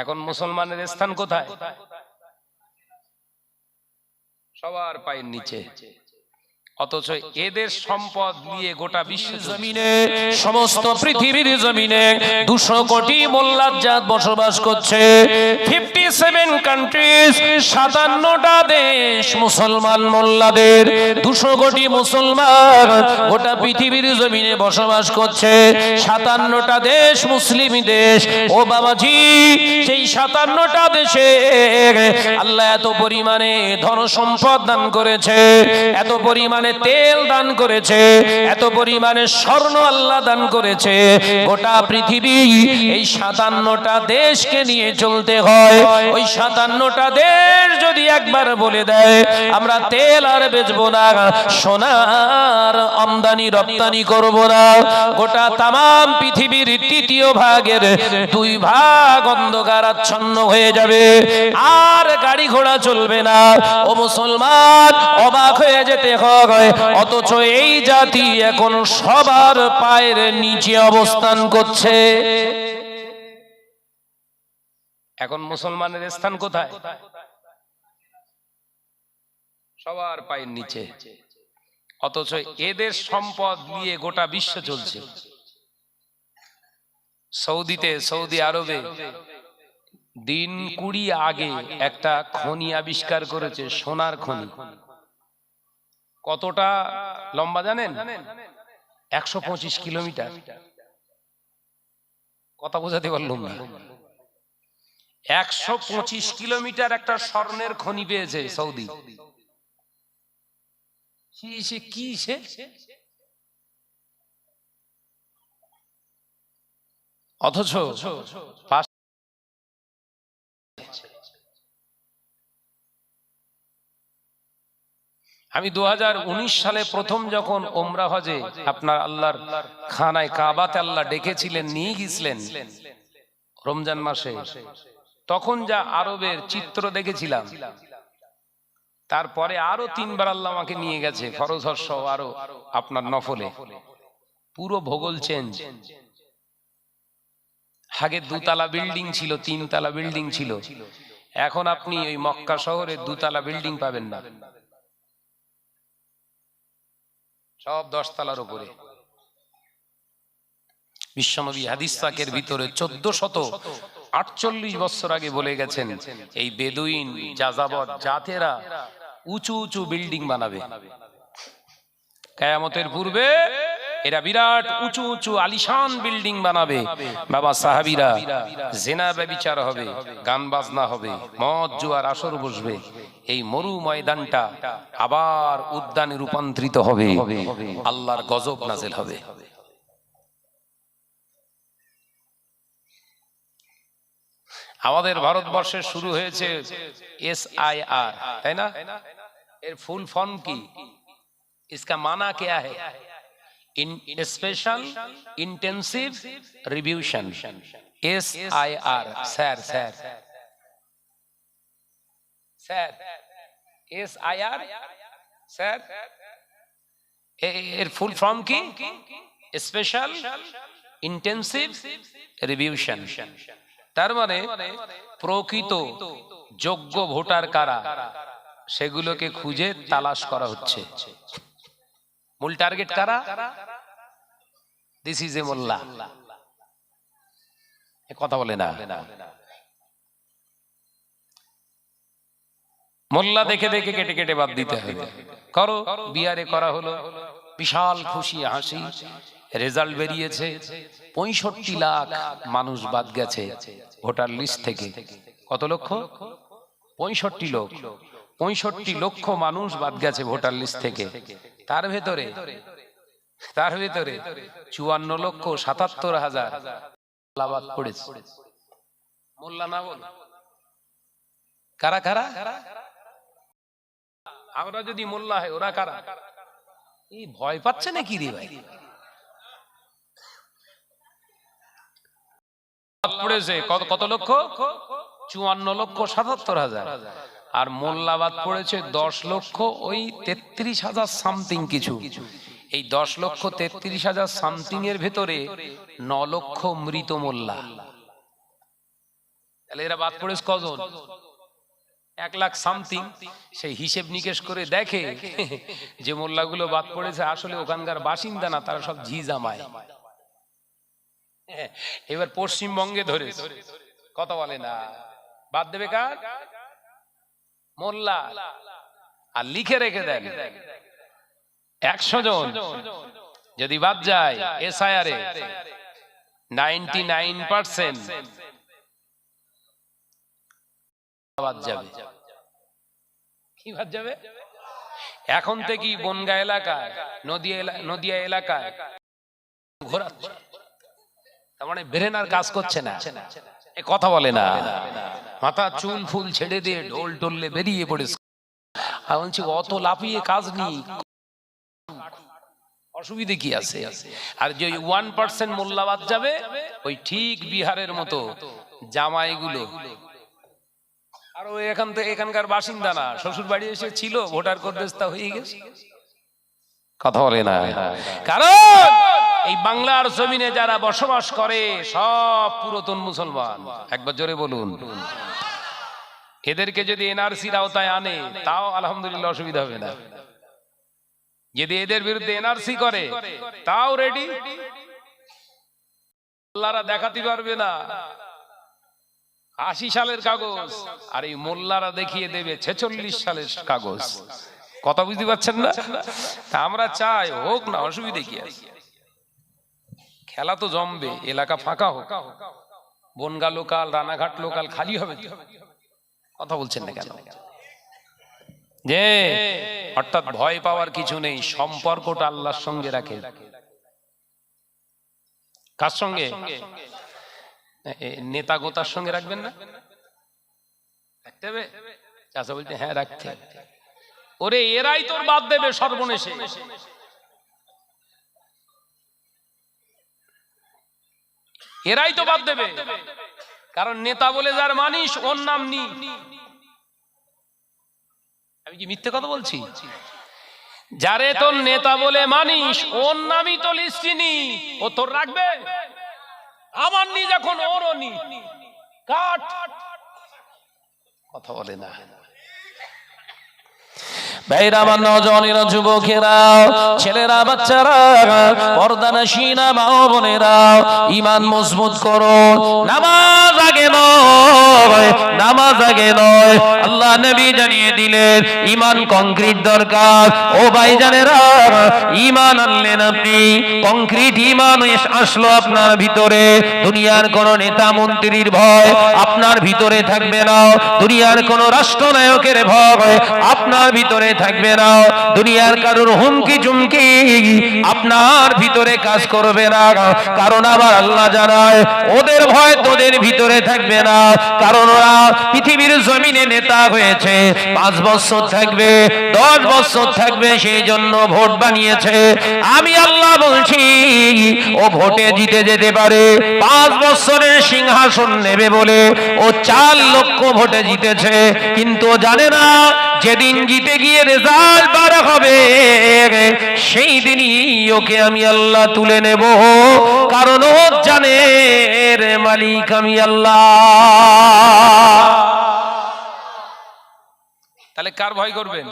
এখন মুসলমানের স্থান কোথায়? সবার পায়ের নিচে। অথচ এদের সম্পদ নিয়ে গোটা বিশ্ব জমিনে, সমস্ত পৃথিবীর জমিনে দুশো কোটি মোল্লার জাত বসবাস করছে। ফিফটি কান্ট্রিজ সাতান্নটা দেশ, মুসলমান মোল্লাদের, দুশো কোটি মুসলমান গোটা পৃথিবীর জমিনে বসবাস করছে। সাতান্নটা দেশ মুসলিম দেশ। ও বাবাজি, সেই সাতান্নটা দেশে আল্লাহ এত পরিমাণে ধন সম্পদ দান করেছে, এত পরিমাণে তেল দান করেছে, এত পরিমাণে স্বর্ণ আল্লাহ দান করেছে। গোটা পৃথিবী এই সাতান্নটা দেশকে নিয়ে চলতে হয়। ওই সাতান্নটা দেশ যদি একবার বলে দেয়, আমরা তেল আর বেচবো না, সোনার আমদানি রপ্তানি করব না। গোটা তাম পৃথিবীর তৃতীয় ভাগের দুই ভাগ অন্ধকার আচ্ছন্ন হয়ে যাবে। আর গাড়ি ঘোড়া চলবে না। ও মুসলমান, অবাক হয়ে যেতে হয় অথচ এই জাতি এখন সবার পায়ের নিচে অবস্থান করছে। এখন মুসলমানের স্থান কোথায়? সবার পায়ের নিচে। অথচ এদের সম্পদ নিয়ে গোটা বিশ্ব চলছে। সৌদিতে, সৌদি আরবে দিন কুড়ি আগে একটা খনি আবিষ্কার করেছে, সোনার খনি। কতটা লম্বা জানেন? একশো পঁচিশ কিলোমিটার। কথা বোঝাতে পারলাম না। একশো পঁচিশ কিলোমিটার একটা স্বর্ণের খনি পেয়েছে সৌদি। কি সে? অথচ আমি দু হাজার উনিশ সালে প্রথম যখন ওমরা হজে আপনার আল্লাহর খানায় কাবাতে আল্লাহ ডেকেছিলেন, নিয়ে গিয়েছিলেন রমজান মাসে। তখন যা আরবের চিত্র দেখেছিলাম, তারপরে আরও তিনবার আল্লাহ আমাকে নিয়ে গেছে, ফরজ হর্ষ আরও আপনার নফলে। পুরো ভূগোল চেঞ্জ আগে দুতলা বিল্ডিং ছিল, তিনতলা বিল্ডিং ছিল। এখন আপনি ওই মক্কা শহরে দুতলা বিল্ডিং পাবেন না। সব দশতলার উপরে। বিশ্বনবী হাদিস পাকের ভিতরে চোদ্দ শত আটচল্লিশ বছর আগে বলে গেছেন, এই বেদুইন, যাযাবর জাতেরা উঁচু উঁচু বিল্ডিং বানাবে। কেয়ামতের পূর্বে এরা বিরাট উঁচু উঁচু আলিশান বিল্ডিং বানাবে। বাবা সাহাবিরা জেনা ব্যবিচার হবে, গান বাজনা হবে, মদ জুয়ার আসর বসবে। এই মরু ময়দানটা আবার উদ্যানে রূপান্তরিত হবে। আল্লাহর গজব নাজেল হবে। আমাদের ভারতবর্ষে শুরু হয়েছে এস আই আর তাই না এর ফুল ফর্ম কি इसका माना क्या है इन special intensive revision S I R sir sir sir S I R sir এর ফুল ফর্ম কি স্পেশাল ইন্টেন্সিভ রিভিউশন তার মানে প্রকৃত যোগ্য ভোটার কারা? সেগুলোকে খুঁজে তালাশ করা হচ্ছে। মূল টার্গেট কারা? This is a Molla. কথা বলে না। মোল্লা দেখে দেখে কেটে কেটে বাদ দিতে হবে। করো বিয়ারে করা হলো। বিশাল খুশি হাসি। রেজাল্ট বেরিয়েছে। পঁয়ষট্টি লাখ মানুষ বাদ গেছে ভোটার লিস্ট থেকে। কত লক্ষ? পঁয়ষট্টি লোক। পঁয়ষট্টি লক্ষ মানুষ বাদ গেছে ভোটার লিস্ট থেকে। তার ভেতরে তার ভেতরে চুয়ান্ন লক্ষ সাতাত্তর হাজার বাদ পড়েছে। মোল্লা, না বল। কারা কারা? আমরা যদি মোল্লা হয়, ওরা কারা? এই ভয় পাচ্ছে নাকি রে ভাই? পড়েছে কত কত লক্ষ? চুয়ান্ন লক্ষ সাতাত্তর হাজার। আর মোল্লাবাদ পড়েছে দশ লক্ষ ওই তেত্রিশ হাজার সামথিং কিছু। এই দশ লক্ষ তেত্রিশ হাজার সামথিং এর ভেতরে ন লক্ষ মৃত মোল্লা। তাহলে এরা বাদ পড়েছে কজন? এক লাখ সামথিং সেই হিসেব নিকেশ করে দেখে যে মোল্লাগুলো বাদ পড়েছে আসলে ওখানকার বাসিন্দা না তারা সব ঝি জামায় এবার পশ্চিমবঙ্গে ধরে কথা বলে না। বাদ দেবে কার? মোল্লা। আর লিখে রেখে দেন। একশো জন যদি বাদ যায় এসআইআরে নাইনটি নাইন পার্সেন্ট বাদ যাবে। কি বাদ যাবে? এখন থেকেই বনগা এলাকায় নদী নদিয়া এলাকায় ঘোরাচ্ছে। তার মানে ব্রেন আর কাজ করছে না। কথা বলে না। মাথা চুল ফুল ছেড়ে দিয়ে ঢোল টোললে বেরিয়ে পড়েছে আমি বলছি অত লাফিয়ে কাজ নেই। অসুবিধে কি আছে? আর যে ওয়ান পার্সেন্ট মোল্লাবাদ যাবে ওই ঠিক বিহারের মতো জামাইগুলো। আর ওই এখান থেকে এখানকার বাসিন্দা না শ্বশুর বাড়ি এসে ছিল ভোটার করদেস্তা হয়ে গেছে। কথা বলে না। কারণ এই বাংলার জমিনে যারা বসবাস করে সব পুরাতন মুসলমান। একবার জোরে বলুন। এদেরকে যদি এনআরসির আওতায় আনে তাও আলহামদুলিল্লাহ অসুবিধা হবে না। যদি এদের বিরুদ্ধে এনআরসি করে তাও রেডি আল্লাহরা দেখাতে পারবে না। আশি সালের কাগজ, আর এই মোল্লারা দেখিয়ে দেবে ছেচল্লিশ সালের কাগজ। কথা বুঝতে পারছেন না? আমরা চাই, হোক না, অসুবিধে কি খেলা তো জমবে, এলাকা ফাঁকা হোক। বনগা লোকাল, রানাঘাট লোকাল খালি হবে কথা বলছেন না কেন? যে, অর্থাৎ ভয় পাওয়ার কিছু নেই, সম্পর্কটা আল্লাহর সঙ্গে রাখে কার সঙ্গে? নেতা গোতার সঙ্গে রাখবেন না? রাখতে হবে? চাষা বলতে হ্যাঁ রাখতে ওরে, এরাই তোর বাদ দেবে সর্বনেশে। এরাই তো বাদ দেবে। কারণ নেতা বলে যার মানিস, ওর নাম নি। আমি কি মিথ্যে কথা বলছি? যারে তোর নেতা বলে মানিস, ওর নামই তো লিস্টিনি ও তোর রাখবে? আমার নি যখন ওরও নি কাট কথা বলে না। ভাইরা, আমার মা বোনেরা ইমান মজবুত করো, নামাজ আগে নয় আগে নয়। আল্লাহ নবী জানিয়ে দিলেন, ইমান কংক্রিট দরকার। ও ভাইজানেরা, ইমান আনলেন আপনি। কংক্রিট ইমান আসলো আপনার ভিতরে। দুনিয়ার কোন নেতা মন্ত্রীর ভয় আপনার ভিতরে থাকবে না। দুনিয়ার কোন রাষ্ট্রনায়কের ভয় আপনার ভিতরে থাকবে না। দুনিয়ার কারোর হুমকি চুমকি আপনার ভিতরে কাজ করবে না। কারণ আবার আল্লাহ জানায়, ওদের ভয় তোদের ভিতরে থাকবে না, কারণ ওরা পৃথিবীর জমিনে নেতা হয়েছে। পাঁচ বছর থাকবে, দশ বছর থাকবে, সেই জন্য ভোট বানিয়েছে। আমি আল্লাহ বলছি, ও ভোটে জিতে যেতে পারে, পাঁচ বছরের সিংহাসন নেবে বলে ও চার লক্ষ ভোটে জিতেছে। কিন্তু জানে না, যেদিন জিতে গিয়ে রেজাল্ট বার হবে, সেই দিনই ওকে আমি আল্লাহ তুলে নেব। কারণ ও জানে রে মালিক আমি আল্লাহ। তাহলে কার ভয় করবেন?